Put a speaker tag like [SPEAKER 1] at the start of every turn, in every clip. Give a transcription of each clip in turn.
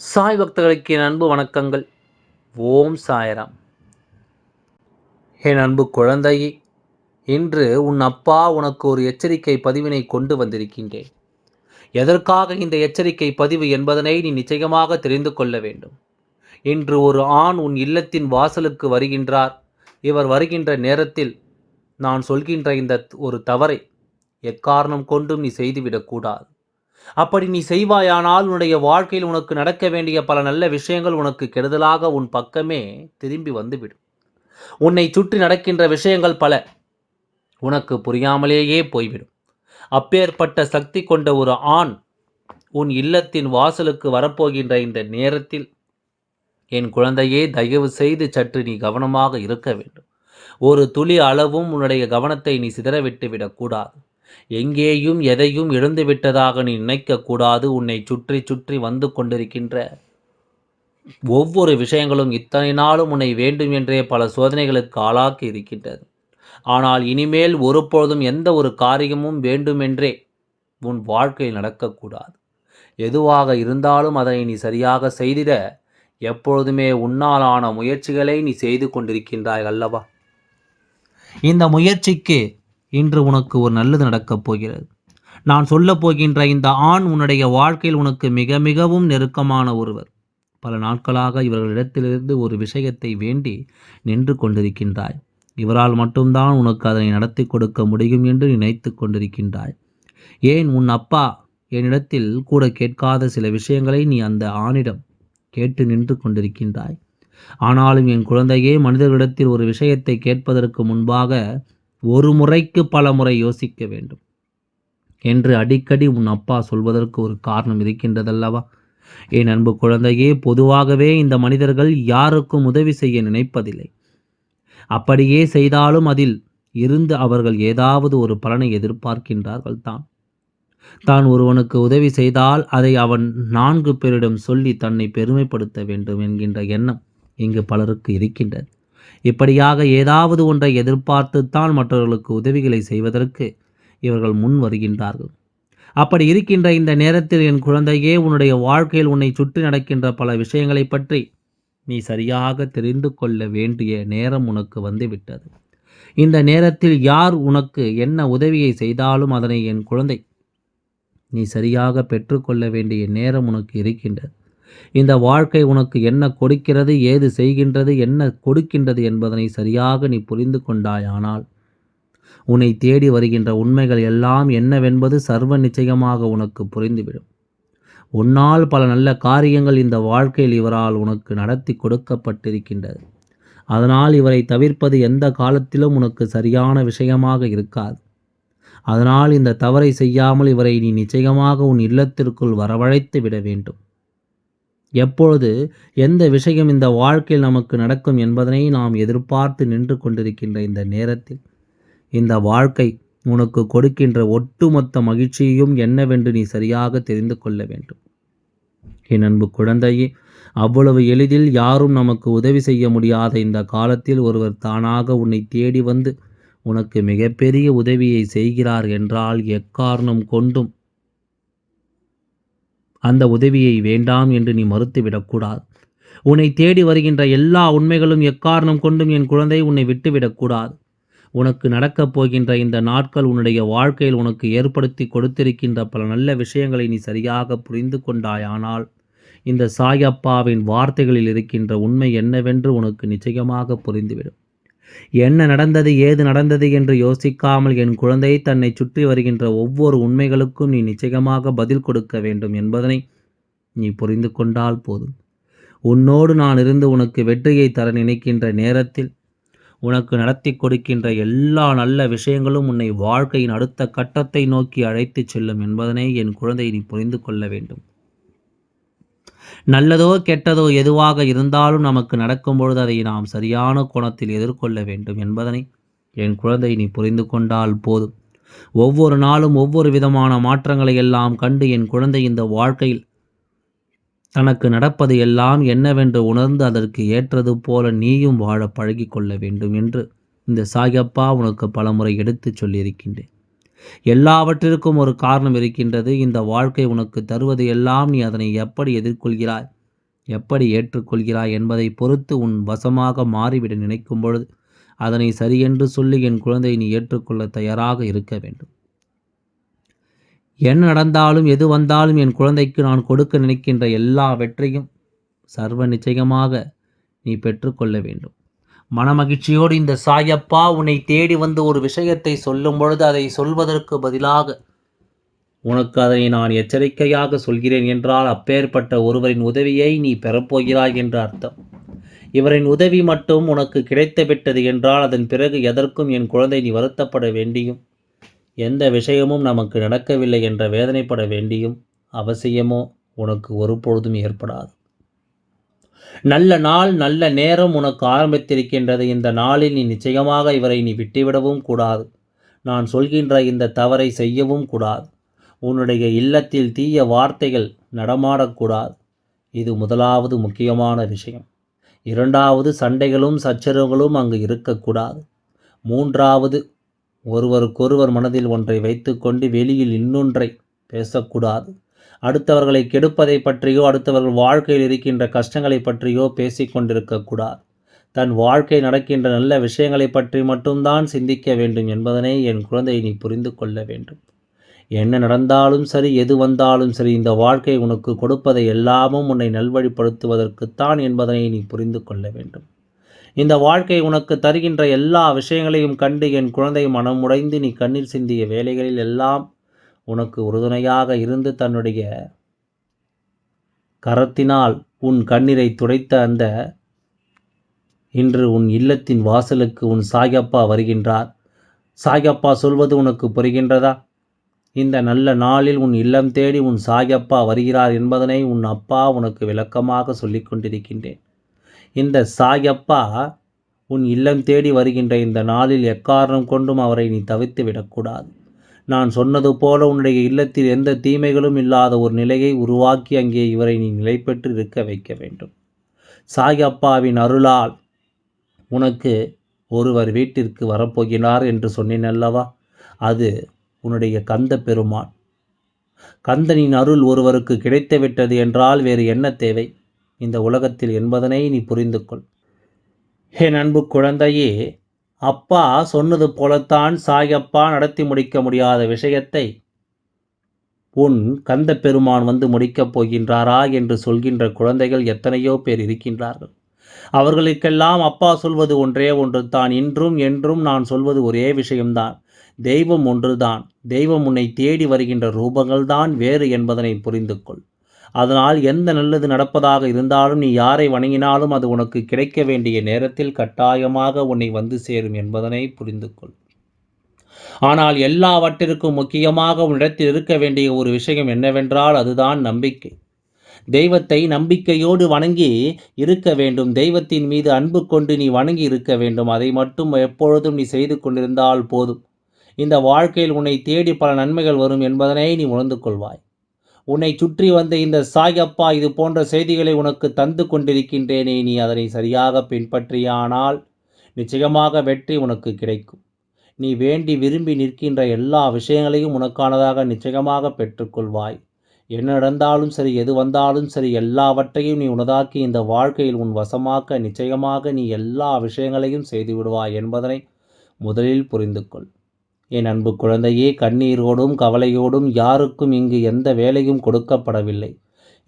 [SPEAKER 1] சாய் பக்தர்களுக்கு என் அன்பு வணக்கங்கள். ஓம் சாய்ராம். என் அன்பு குழந்தையே இன்று உன் அப்பா உனக்கு ஒரு எச்சரிக்கை பதிவினை கொண்டு வந்திருக்கின்றேன். எதற்காக இந்த எச்சரிக்கை பதிவு என்பதனை நீ நிச்சயமாக தெரிந்து கொள்ள வேண்டும். இன்று ஒரு ஆண் உன் இல்லத்தின் வாசலுக்கு வருகின்றார். இவர் வருகின்ற நேரத்தில் நான் சொல்கின்ற இந்த ஒரு தவறை எக்காரணம் கொண்டும் நீ செய்துவிடக்கூடாது. அப்படி நீ செய்வாயானால் உன்னுடைய வாழ்க்கையில் உனக்கு நடக்க வேண்டிய பல நல்ல விஷயங்கள் உனக்கு கெடுதலாக உன் பக்கமே திரும்பி வந்துவிடும். உன்னை சுற்றி நடக்கின்ற விஷயங்கள் பல உனக்கு புரியாமலேயே போய்விடும். அப்பேற்பட்ட சக்தி கொண்ட ஒரு ஆண் உன் இல்லத்தின் வாசலுக்கு வரப்போகின்ற இந்த நேரத்தில் என் குழந்தையே தயவு செய்து சற்று நீ கவனமாக இருக்க வேண்டும். ஒரு துளி அளவும் உன்னுடைய கவனத்தை நீ சிதறவிட்டு விடக்கூடாது எங்கேயும் எதையும் இழந்துவிட்டதாக நீ நினைக்கக்கூடாது உன்னை சுற்றி சுற்றி வந்து கொண்டிருக்கின்ற ஒவ்வொரு விஷயங்களும் இத்தனை நாளும் உன்னை வேண்டும் என்றே பல சோதனைகளுக்கு ஆளாக்கி இருக்கின்றது. ஆனால் இனிமேல் ஒருபொழுதும் எந்த ஒரு காரியமும் வேண்டுமென்றே உன் வாழ்க்கையில் நடக்கக்கூடாது எதுவாக இருந்தாலும் அதனை நீ சரியாக செய்திட எப்பொழுதுமே உன்னாலான முயற்சிகளை நீ செய்து கொண்டிருக்கின்றாய் அல்லவா? இந்த முயற்சிக்கு இன்று உனக்கு ஒரு நல்லது நடக்கப் போகிறது. நான் சொல்லப் போகின்ற இந்த ஆண் உன்னுடைய வாழ்க்கையில் உனக்கு மிக மிகவும் நெருக்கமான ஒருவர். பல நாட்களாக இவர்களிடத்திலிருந்து ஒரு விஷயத்தை வேண்டி நின்று கொண்டிருக்கின்றாய். இவரால் மட்டும்தான் உனக்கு அதனை நடத்தி கொடுக்க முடியும் என்று நினைத்து கொண்டிருக்கின்றாய். ஏன் உன் அப்பா என்னிடத்தில் கூட கேட்காத சில விஷயங்களை நீ அந்த ஆணிடம் கேட்டு நின்று கொண்டிருக்கின்றாய். ஆனாலும் என் குழந்தையே மனிதர்களிடத்தில் ஒரு விஷயத்தை கேட்பதற்கு முன்பாக ஒரு முறைக்கு பல முறை யோசிக்க வேண்டும். என்று அடிக்கடி உன் அப்பா சொல்வதற்கு ஒரு காரணம் இருக்கின்றதல்லவா? என் அன்பு குழந்தையே பொதுவாகவே இந்த மனிதர்கள் யாருக்கும் உதவி செய்ய நினைப்பதில்லை. அப்படியே செய்தாலும் அதில் இருந்து அவர்கள் ஏதாவது ஒரு பலனை எதிர்பார்க்கின்றார்கள் தான் தான் ஒருவனுக்கு உதவி செய்தால் அதை அவன் நான்கு பேரிடம் சொல்லி தன்னை பெருமைப்படுத்த வேண்டும் என்கின்ற எண்ணம் இங்கு பலருக்கு இருக்கின்றது. இப்படியாக ஏதாவது ஒன்றை எதிர்பார்த்துத்தான் மற்றவர்களுக்கு உதவிகளை செய்வதற்கு இவர்கள் முன் வருகின்றார்கள். அப்படி இருக்கின்ற இந்த நேரத்தில் என் குழந்தையே உன்னுடைய வாழ்க்கையில் உன்னை சுற்றி நடக்கின்ற பல விஷயங்களை பற்றி நீ சரியாக தெரிந்து கொள்ள வேண்டிய நேரம் உனக்கு வந்துவிட்டது. இந்த நேரத்தில் யார் உனக்கு என்ன உதவியை செய்தாலும் அதனை என் குழந்தை நீ சரியாக பெற்றுக்கொள்ள வேண்டிய நேரம் உனக்கு இருக்கின்றது. இந்த வாழ்க்கை உனக்கு என்ன கொடுக்கிறது ஏது செய்கின்றது என்ன கொடுக்கின்றது என்பதனை சரியாக நீ புரிந்து கொண்டாயானால் உன்னை தேடி வருகின்ற உண்மைகள் எல்லாம் என்னவென்பது சர்வ நிச்சயமாக உனக்கு புரிந்துவிடும். உன்னால் பல நல்ல காரியங்கள் இந்த வாழ்க்கையில் இவரால் உனக்கு நடத்தி கொடுக்கப்பட்டிருக்கின்றது. அதனால் இவரை தவிர்ப்பது எந்த காலத்திலும் உனக்கு சரியான விஷயமாக இருக்காது. அதனால் இந்த தவறை செய்யாமல் இவரை நீ நிச்சயமாக உன் இல்லத்திற்குள் வரவழைத்து விட வேண்டும். எப்பொழுது எந்த விஷயம் இந்த வாழ்க்கையில் நமக்கு நடக்கும் என்பதனை நாம் எதிர்பார்த்து நின்று கொண்டிருக்கின்ற இந்த நேரத்தில்? இந்த வாழ்க்கை உனக்கு கொடுக்கின்ற ஒட்டுமொத்த மகிழ்ச்சியையும் என்னவென்று நீ சரியாக தெரிந்து கொள்ள வேண்டும். என் அன்பு குழந்தையே அவ்வளவு எளிதில் யாரும் நமக்கு உதவி செய்ய முடியாத இந்த காலத்தில் ஒருவர் தானாக உன்னை தேடி வந்து உனக்கு மிகப்பெரிய உதவியை செய்கிறார் என்றால் எக்காரணம் கொண்டும் அந்த உதவியை வேண்டாம் என்று நீ மறுத்துவிடக்கூடாது. உன்னை தேடி வருகின்ற எல்லா உண்மைகளும் எக்காரணம் கொண்டும் என் குழந்தை உன்னை விட்டுவிடக்கூடாது. உனக்கு நடக்கப் போகின்ற இந்த நாட்கள் உன்னுடைய வாழ்க்கையில் உனக்கு ஏற்படுத்தி கொடுத்திருக்கின்ற பல நல்ல விஷயங்களை நீ சரியாக புரிந்து கொண்டாயானால் இந்த சாயப்பாவின் வார்த்தைகளில் இருக்கின்ற உண்மை என்னவென்று உனக்கு நிச்சயமாக புரிந்துவிடும். என்ன நடந்தது ஏது நடந்தது என்று யோசிக்காமல் என் குழந்தை தன்னை சுற்றி வருகின்ற ஒவ்வொரு உண்மைகளுக்கும் நீ நிச்சயமாக பதில் கொடுக்க வேண்டும் என்பதனை நீ புரிந்து கொண்டால் போதும். உன்னோடு நான் இருந்து உனக்கு வெற்றியை தர நினைக்கின்ற நேரத்தில் உனக்கு நடத்தி கொடுக்கின்ற எல்லா நல்ல விஷயங்களும் உன்னை வாழ்க்கையின் அடுத்த கட்டத்தை நோக்கி அழைத்துச் செல்லும் என்பதனை என் குழந்தை நீ புரிந்து கொள்ள வேண்டும். நல்லதோ கெட்டதோ எதுவாக இருந்தாலும் நமக்கு நடக்கும் பொழுது அதை நாம் சரியான கோணத்தில் எதிர்கொள்ள வேண்டும் என்பதனை என் குழந்தை நீ புரிந்து கொண்டால் போதும். ஒவ்வொரு நாளும் ஒவ்வொரு விதமான மாற்றங்களை எல்லாம் கண்டு என் குழந்தை இந்த வாழ்க்கையில் தனக்கு நடப்பது எல்லாம் என்னவென்று உணர்ந்து அதற்கு ஏற்றது போல நீயும் வாழ பழகி கொள்ள வேண்டும் என்று இந்த சாயப்பா உனக்கு பலமுறை எடுத்துச் சொல்லியிருக்கின்றேன். எல்லாவற்றிற்கும் ஒரு காரணம் இருக்கின்றது. இந்த வாழ்க்கை உனக்கு தருவது எல்லாம் நீ அதனை எப்படி எதிர்கொள்கிறாய்? எப்படி ஏற்றுக்கொள்கிறாய் என்பதை பொறுத்து உன் வசமாக மாறிவிட நினைக்கும் பொழுது அதனை சரியென்று சொல்லி என் குழந்தை நீ ஏற்றுக்கொள்ள தயாராக இருக்க வேண்டும். என்ன நடந்தாலும் எது வந்தாலும் என் குழந்தைக்கு நான் கொடுக்க நினைக்கின்ற எல்லா வெற்றியும் சர்வ நிச்சயமாக நீ பெற்றுக்கொள்ள வேண்டும். மனமகிழ்ச்சியோடு இந்த சாயப்பா உன்னை தேடி வந்து ஒரு விஷயத்தை சொல்லும் பொழுது அதை சொல்வதற்கு பதிலாக உனக்கு அதனை நான் எச்சரிக்கையாக சொல்கிறேன் என்றால் அப்பேற்பட்ட ஒருவரின் உதவியை நீ பெறப்போகிறாய் என்று அர்த்தம். இவரின் உதவி மட்டும் உனக்கு கிடைத்துவிட்டது என்றால் அதன் பிறகு எதற்கும் என் குழந்தை நீ வருத்தப்பட வேண்டியும் எந்த விஷயமும் நமக்கு நடக்கவில்லை என்ற வேதனைப்பட வேண்டியும் அவசியமோ உனக்கு ஒருபொழுதும் ஏற்படாது. நல்ல நாள் நல்ல நேரம் உனக்கு ஆரம்பித்திருக்கின்றது. இந்த நாளில் நீ நிச்சயமாக இவரை நீ விட்டுவிடவும் கூடாது. நான் சொல்கின்ற இந்த தவறை செய்யவும் கூடாது. உன்னுடைய இல்லத்தில் தீய வார்த்தைகள் நடமாடக்கூடாது இது முதலாவது முக்கியமான விஷயம். இரண்டாவது சண்டைகளும் சச்சரவுகளும் அங்கு இருக்கக்கூடாது மூன்றாவது ஒருவருக்கொருவர் மனதில் ஒன்றை வைத்துக்கொண்டு வெளியில் இன்னொன்றை பேசக்கூடாது அடுத்தவர்களை கெடுப்பதை பற்றியோ அடுத்தவர்கள் வாழ்க்கையில் இருக்கின்ற கஷ்டங்களை பற்றியோ பேசிக்கொண்டிருக்கக்கூடாது தன் வாழ்க்கை நடக்கின்ற நல்ல விஷயங்களை பற்றி மட்டும்தான் சிந்திக்க வேண்டும் என்பதனை என் குழந்தை நீ புரிந்து கொள்ள வேண்டும். என்ன நடந்தாலும் சரி எது வந்தாலும் சரி இந்த வாழ்க்கை உனக்கு கொடுப்பதை எல்லாமும் உன்னை நல்வழிப்படுத்துவதற்குத்தான் என்பதனை நீ புரிந்து கொள்ள வேண்டும். இந்த வாழ்க்கை உனக்கு தருகின்ற எல்லா விஷயங்களையும் கண்டு என் குழந்தை மனமுடைந்து நீ கண்ணீர் சிந்திய வேலைகளில் எல்லாம் உனக்கு உறுதுணையாக இருந்து தன்னுடைய கரத்தினால் உன் கண்ணீரை துடைத்த அந்த இன்று உன் இல்லத்தின் வாசலுக்கு உன் சாயப்பா வருகின்றார். சாயப்பா சொல்வது உனக்கு புரிகின்றதா? இந்த நல்ல நாளில் உன் இல்லம் தேடி உன் சாயப்பா வருகிறார் என்பதனை உன் அப்பா உனக்கு விளக்கமாக சொல்லிக் கொண்டிருக்கின்றேன். இந்த சாயப்பா உன் இல்லம் தேடி வருகின்ற இந்த நாளில் எக்காரணம் கொண்டும் அவரை நீ தவித்து விடக்கூடாது நான் சொன்னது போல உன்னுடைய இல்லத்தில் எந்த தீமைகளும் இல்லாத ஒரு நிலையை உருவாக்கி அங்கே இவரை நீ நிலைபெற்று இருக்க வைக்க வேண்டும். சாயப்பாவின் அருளால் உனக்கு ஒருவர் வீட்டிற்கு வரப்போகிறார் என்று சொன்னேன் அல்லவா? அது உன்னுடைய கந்த பெருமான். கந்தனின் அருள் ஒருவருக்கு கிடைத்துவிட்டது என்றால் வேறு என்ன தேவை? இந்த உலகத்தில் என்பதனை நீ புரிந்து கொள் என் அன்பு குழந்தையே அப்பா சொன்னது போலத்தான் சாயப்பா நடத்தி முடிக்க முடியாத விஷயத்தை உன் கந்த பெருமான் வந்து முடிக்கப் போகின்றாரா என்று சொல்கின்ற குழந்தைகள் எத்தனையோ பேர் இருக்கின்றார்கள். அவர்களுக்கெல்லாம் அப்பா சொல்வது ஒன்றே ஒன்று தான் இன்றும் என்றும் நான் சொல்வது ஒரே விஷயம்தான். தெய்வம் ஒன்றுதான். தெய்வம் உன்னை தேடி வருகின்ற ரூபங்கள்தான் வேறு என்பதனை புரிந்து கொள் அதனால் எந்த நல்லது நடப்பதாக இருந்தாலும் நீ யாரை வணங்கினாலும் அது உனக்கு கிடைக்க வேண்டிய நேரத்தில் கட்டாயமாக உன்னை வந்து சேரும் என்பதனை புரிந்து கொள் ஆனால் எல்லாவற்றிற்கும் முக்கியமாக உன்னிடத்தில் இருக்க வேண்டிய ஒரு விஷயம் என்னவென்றால் அதுதான் நம்பிக்கை. தெய்வத்தை நம்பிக்கையோடு வணங்கி இருக்க வேண்டும். தெய்வத்தின் மீது அன்பு கொண்டு நீ வணங்கி இருக்க வேண்டும். அதை மட்டும் எப்பொழுதும் நீ செய்து கொண்டிருந்தால் போதும். இந்த வாழ்க்கையில் உன்னை தேடி பல நன்மைகள் வரும் என்பதனை நீ உணர்ந்து கொள்வாய். உன்னை சுற்றி வந்த இந்த சாயப்பா இது போன்ற செய்திகளை உனக்கு தந்து கொண்டிருக்கின்றேனே நீ அதனை சரியாக பின்பற்றியானால் நிச்சயமாக வெற்றி உனக்கு கிடைக்கும். நீ வேண்டி விரும்பி நிற்கின்ற எல்லா விஷயங்களையும் உனக்கானதாக நிச்சயமாக பெற்றுக்கொள்வாய். என்ன நடந்தாலும் சரி எது வந்தாலும் சரி எல்லாவற்றையும் நீ உனதாக்கி இந்த வாழ்க்கையில் உன் வசமாக்க நிச்சயமாக நீ எல்லா விஷயங்களையும் செய்து விடுவாய் என்பதனை முதலில் புரிந்து கொள் என் அன்பு குழந்தையே கண்ணீரோடும் கவலையோடும் யாருக்கும் இங்கு எந்த வேலையும் கொடுக்கப்படவில்லை.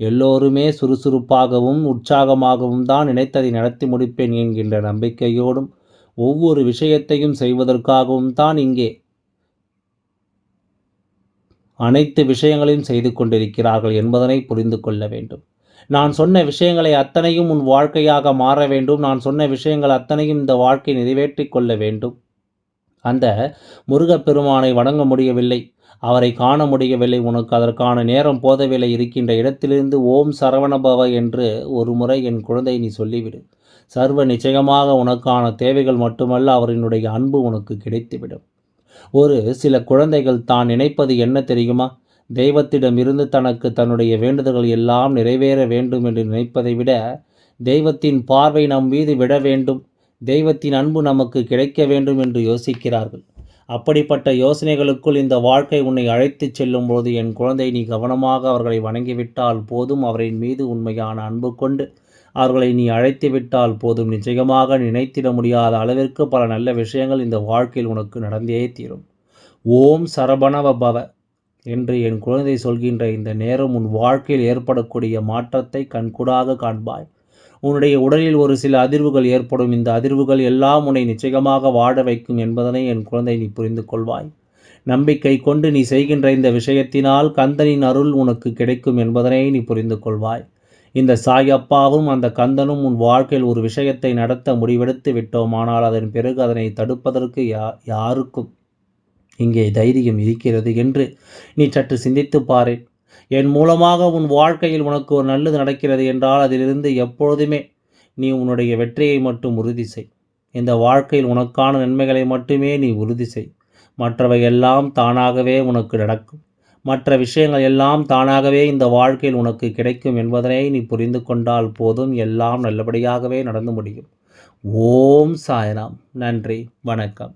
[SPEAKER 1] எல்லோருமே சுறுசுறுப்பாகவும் உற்சாகமாகவும் தான் நினைத்ததை நடத்தி முடிப்பேன் என்கின்ற நம்பிக்கையோடும் ஒவ்வொரு விஷயத்தையும் செய்வதற்காகவும் தான் இங்கே அனைத்து விஷயங்களையும் செய்து கொண்டிருக்கிறார்கள் என்பதனை புரிந்து கொள்ள வேண்டும். நான் சொன்ன விஷயங்களை அத்தனையும் உன் வாழ்க்கையாக மாற வேண்டும். நான் சொன்ன விஷயங்கள் அத்தனையும் இந்த வாழ்க்கை நிறைவேற்றி கொள்ள வேண்டும். அந்த முருகப்பெருமானை வணங்க முடியவில்லை. அவரை காண முடியவில்லை. உனக்கு அதற்கான நேரம் போதவில்லை. இருக்கின்ற இடத்திலிருந்து ஓம் சரவணபவ என்று ஒரு முறை என் குழந்தை நீ சொல்லிவிடு. சர்வ நிச்சயமாக உனக்கான தேவைகள் மட்டுமல்ல. அவரினுடைய அன்பு உனக்கு கிடைத்துவிடும். ஒரு சில குழந்தைகள் தான் நினைப்பது என்ன தெரியுமா? தெய்வத்திடம் இருந்து தனக்கு தன்னுடைய வேண்டுதல்கள் எல்லாம் நிறைவேற வேண்டும் என்று நினைப்பதை விட தெய்வத்தின் பார்வை நம் மீது விட வேண்டும். தெய்வத்தின் அன்பு நமக்கு கிடைக்க வேண்டும் என்று யோசிக்கிறார்கள். அப்படிப்பட்ட யோசனைகளுக்குள் இந்த வாழ்க்கை உன்னை அழைத்துச் செல்லும்போது என் குழந்தை நீ கவனமாக அவர்களை வணங்கிவிட்டால் போதும். அவரின் மீது உண்மையான அன்பு கொண்டு அவர்களை நீ அழைத்து விட்டால் போதும். நிச்சயமாக நினைத்திட முடியாத அளவிற்கு பல நல்ல விஷயங்கள் இந்த வாழ்க்கையில் உனக்கு நடந்தே தீரும். ஓம் சரபணவ பவ என்று என் குழந்தை சொல்கின்ற இந்த நேரம் உன் வாழ்க்கையில் ஏற்படக்கூடிய மாற்றத்தை கண்கூடாக காண்பாய். உன்னுடைய உடலில் ஒரு சில அதிர்வுகள் ஏற்படும். இந்த அதிர்வுகள் எல்லாம் உன்னை நிச்சயமாக வாழ வைக்கும் என்பதனை என் குழந்தை நீ புரிந்து கொள்வாய். நம்பிக்கை கொண்டு நீ செய்கின்ற இந்த விஷயத்தினால் கந்தனின் அருள் உனக்கு கிடைக்கும் என்பதனை நீ புரிந்து கொள்வாய். இந்த சாயப்பாவும் அந்த கந்தனும் உன் வாழ்க்கையில் ஒரு விஷயத்தை நடத்த முடிவெடுத்து விட்டோமானால் அதன் பிறகு அதனை தடுப்பதற்கு யா யாருக்கும் இங்கே தைரியம் இருக்கிறது என்று நீ சற்று சிந்தித்து பாரேன். என் மூலமாக உன் வாழ்க்கையில் உனக்கு ஒரு நல்லது நடக்கிறது என்றால் அதிலிருந்து எப்பொழுதுமே நீ உன்னுடைய வெற்றியை மட்டும் உறுதி செய். இந்த வாழ்க்கையில் உனக்கான நன்மைகளை மட்டுமே நீ உறுதி செய். மற்றவை எல்லாம் தானாகவே உனக்கு நடக்கும். மற்ற விஷயங்கள் எல்லாம் தானாகவே இந்த வாழ்க்கையில் உனக்கு கிடைக்கும் என்பதனை நீ புரிந்து கொண்டால் போதும் எல்லாம் நல்லபடியாகவே நடந்து முடியும். ஓம் சாய்ராம். நன்றி. வணக்கம்.